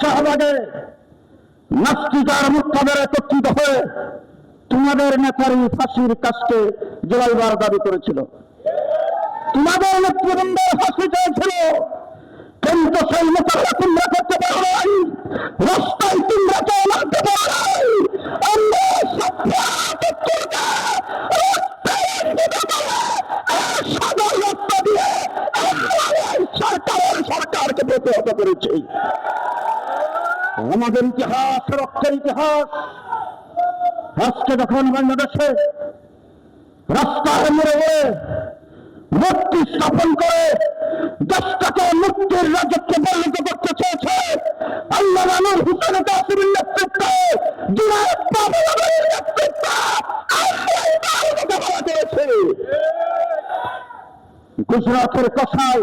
শাহবাগে নাস্তিকার একত্রিত হয়ে তোমাদের নেতারই ফাঁসির কাজকে জোরাইবার দাবি করেছিল। তোমাদের নেতৃবৃন্দের ফাঁসি চেয়েছিল। কিন্তু সেই মুখ করতে পারো নাই। প্রতিহত করেছি। আমাদের ইতিহাস, রক্তের ইতিহাস। আজকে যখন বাংলাদেশে রাস্তায় মেরে মেরে মুক্তি স্থাপন করে দেশটাকে মুক্তির রাজত্বে পরিণত করতে চেয়েছে, আল্লাহ রানুর হুসেন কাসিমের নেতৃত্বে গুজরাটের কষায়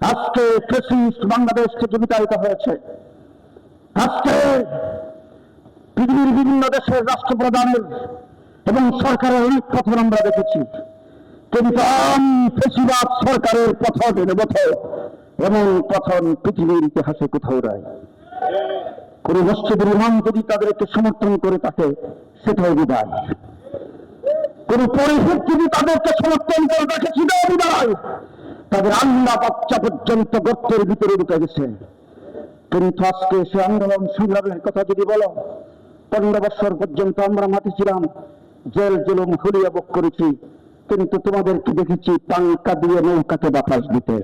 আজকে ফেসিস্ট বাংলাদেশ থেকে বিতাড়িত হয়েছে। আজকে পৃথিবীর বিভিন্ন দেশের রাষ্ট্রপ্রধানের এবং সরকারের অনেক পথন আমরা দেখেছি। কিন্তু আম ফেসিবাদ সরকারের পথনের পথ এবং পথন পৃথিবীর ইতিহাসে কোথাও নাই। কোন মসজিদের ইমাম যদি তাদেরকে সমর্থন করে থাকে সেটাও বিদায়। কোন পরিষদ যদি তাদেরকে সমর্থন করে থাকে সেটাও বিদায়। তাদের আন্না বাচ্চা পর্যন্ত গর্তের ভিতরে ঢুকে গেছে। কিন্তু আজকে সে আন্দোলন সংগ্রামের কথা যদি বলো, পনেরো বছর পর্যন্ত আমরা মাঠে ছিলাম, জেল জুলুম হুলিয়া বক করেছি, কিন্তু তোমাদেরকে দেখেছি পাঙ্কা দিয়ে নৌকাকে বাতাস দিতে।